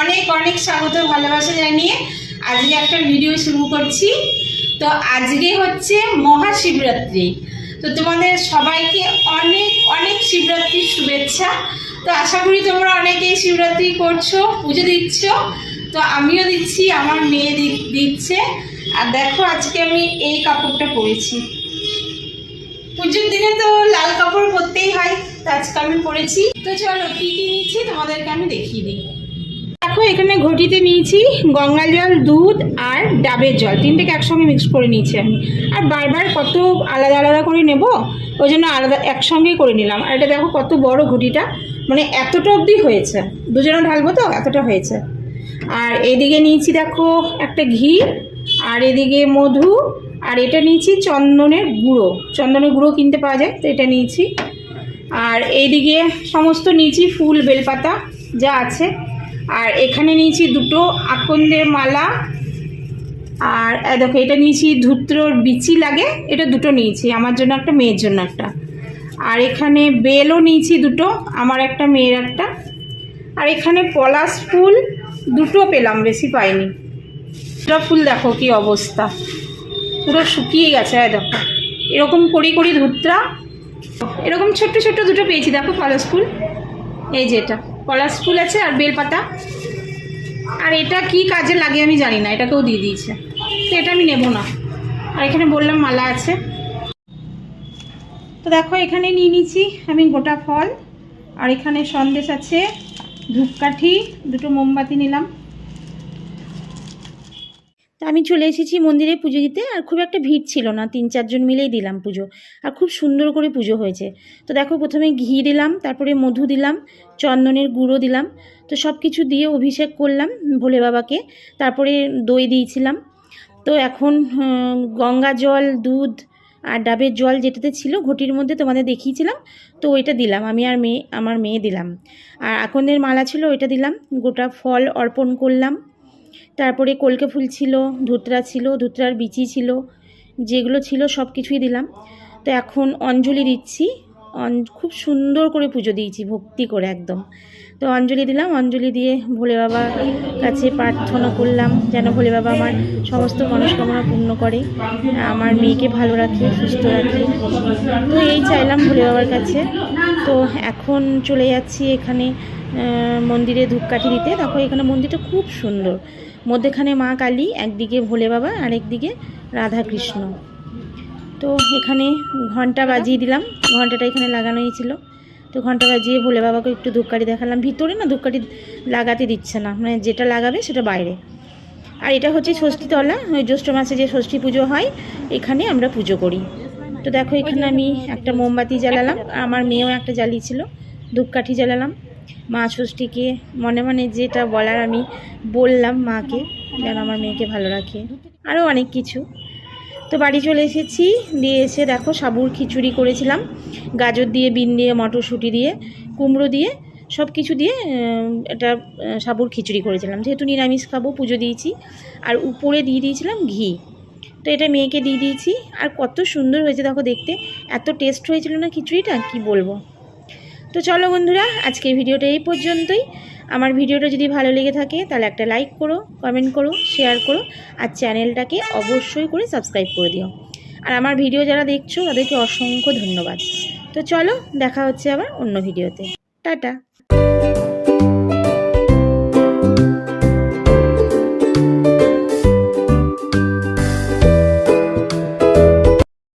অনেক অনেক স্বাগত ভালোবাসা জানিয়ে আজকে একটা ভিডিও শুরু করছি। তো আজকে হচ্ছে মহাশিবরাত্রি। তো তোমাদের সবাইকে অনেক অনেক শিবরাত্রির শুভেচ্ছা। তো আশা করি তোমরা অনেকেই শিবরাত্রি করছ, পুজো দিচ্ছ। তো আমিও দিচ্ছি, আমার মেয়ে দিচ্ছে। আর দেখো আজকে আমি এই কাপড়টা পরেছি। পুজোর দিনে তো লাল কাপড় পরতেই হয়, তো আজকে আমি পরেছি। তো চলো, কি কি নিচ্ছি তোমাদেরকে আমি দেখিয়ে দিই। দেখো, এখানে ঘটিতে নিয়েছি গঙ্গা জল, দুধ আর ডাবের জল। তিনটেকে একসঙ্গে মিক্স করে নিয়েছি আমি। আর বারবার কত আলাদা আলাদা করে নেব, ওই জন্য আলাদা একসঙ্গেই করে নিলাম। আর এটা দেখো কত বড় ঘটিটা। মানে এতটা অবধি হয়েছে। দুজনে ঢালবো তো? এতটা হয়েছে। আর এদিকে নিয়েছি দেখো একটা ঘি আর এদিকে মধু, আর এটা নিয়েছি চন্দনের গুঁড়ো। চন্দনের গুঁড়ো কিনতে পাওয়া যায়, তো এটা নিয়েছি। আর এইদিকে সমস্ত নিয়েছি ফুল, বেলপাতা যা আছে। আর এখানে নিয়েছি দুটো আকন্দের মালা। আর দেখো, এটা নিয়েছি ধুত্রর বিচি লাগে, এটা দুটো নিয়েছি, আমার জন্য একটা, মেয়ের জন্য একটা। আর এখানে বেলও নিয়েছি দুটো, আমার একটা, মেয়ের একটা। আর এখানে পলাশ ফুল, দুটো পেলাম, বেশি পাইনি। দুটো ফুল দেখো কি অবস্থা। পুরো শুকিয়ে গেছে এই দেখো। এরকম করি করি ধুত্রা। এরকম ছোট্ট ছোট্ট দুটো পেয়েছি, দেখো পলাশ ফুল। এই যে এটা, পলাশ ফুল আছে আর বেলপাতা। আর এটা কি কাজে লাগে আমি জানি না, এটাকেও দিয়ে দিয়েছে। তো এটা আমি নেব না। আর এখানে বললাম মালা আছে। তো দেখো, এখানে নিয়ে নিচ্ছি আমি গোটা ফল। আর এখানে সন্দেশ আছে, ধূপকাঠি, দুটো মোমবাতি নিলাম। তা আমি চলে এসেছি মন্দিরে পুজো দিতে, আর খুব একটা ভিড় ছিল না, তিন চারজন মিলেই দিলাম পুজো। আর খুব সুন্দর করে পুজো হয়েছে। তো দেখো প্রথমে ঘি দিলাম, তারপরে মধু দিলাম, চন্দনের গুঁড়ো দিলাম, তো সব কিছু দিয়ে অভিষেক করলাম ভোলে বাবাকে, তারপরে দই দিয়েছিলাম। তো এখন গঙ্গা জল, দুধ আর ডাবের জল যেটাতে ছিল ঘটির মধ্যে তোমাদের দেখিয়েছিলাম, তো ওইটা দিলাম। আমি আর মেয়ে, আমার মেয়ে দিলাম। আর আকন্দের মালা ছিল ওইটা দিলাম। গোটা ফল অর্পণ করলাম। তারপরে কলকে ফুল ছিল, ধুতরা ছিল, ধুতরার বিচি ছিল, যেগুলো ছিল সব কিছুই দিলাম। তো এখন অঞ্জলি দিচ্ছি। খুব সুন্দর করে পুজো দিয়েছি, ভক্তি করে একদম। তো অঞ্জলি দিলাম, অঞ্জলি দিয়ে ভোলে বাবার কাছে প্রার্থনা করলাম, যেন ভোলে বাবা আমার সমস্ত মনস্কামনা পূর্ণ করে, আমার মেয়েকে ভালো রাখে, সুস্থ রাখে। তো এই চাইলাম ভোলে বাবার কাছে। তো এখন চলে যাচ্ছি এখানে মন্দিরে ধূপকাঠি দিতে। দেখো, এখানে মন্দিরটা খুব সুন্দর। মধ্যেখানে মা কালী, একদিকে ভোলে বাবা আর একদিকে রাধা কৃষ্ণ তো এখানে ঘণ্টা বাজিয়ে দিলাম। ঘন্টাটা এখানে লাগানোই ছিল। তো ঘণ্টা বাজিয়ে ভোলে বাবাকে একটু ধূপকাঠি দেখালাম। ভিতরে না ধূপকাঠি লাগাতে দিচ্ছে না। মানে যেটা লাগাবে সেটা বাইরে। আর এটা হচ্ছে ষষ্ঠীতলা। ওই জ্যৈষ্ঠ মাসে যে ষষ্ঠী পুজো হয়, এখানে আমরা পুজো করি। তো দেখো, এখানে আমি একটা মোমবাতি জ্বালালাম। আমার মেয়েও একটা জ্বালিয়েছিল। ধূপকাঠি জ্বালালাম। মা ষষ্ঠীকে মনে মনে যেটা বলার আমি বললাম মাকে, যেন আমার মেয়েকে ভালো রাখে। আরও অনেক কিছু। তো বাড়ি চলে এসেছি, দিয়ে এসে দেখো সাবুর খিচুড়ি করেছিলাম। গাজর দিয়ে, বিন দিয়ে, মটরশুঁটি দিয়ে, কুমড়ো দিয়ে সব কিছু দিয়ে এটা সাবুর খিচুড়ি করেছিলাম। যেহেতু নিরামিষ খাব, পুজো দিয়েছি। আর উপরে দিয়ে দিয়েছিলাম ঘি। তো এটা মেয়েকে দিয়ে দিয়েছি। আর কত সুন্দর হয়েছে, দেখো দেখতে। এত টেস্ট হয়েছিল না খিচুড়িটা? কি বলব? তো চলো বন্ধুরা, আজকের ভিডিওটা এই পর্যন্তই। আমার ভিডিওটা যদি ভালো লেগে থাকে, তাহলে একটা লাইক করো কমেন্ট করো শেয়ার করো, আর চ্যানেলটাকে অবশ্যই করে সাবস্ক্রাইব করে দিও। আর আমার ভিডিও যারা দেখছ, তাদেরকে অসংখ্য ধন্যবাদ। তো চলো, দেখা হচ্ছে আবার অন্য ভিডিওতে। টাটা।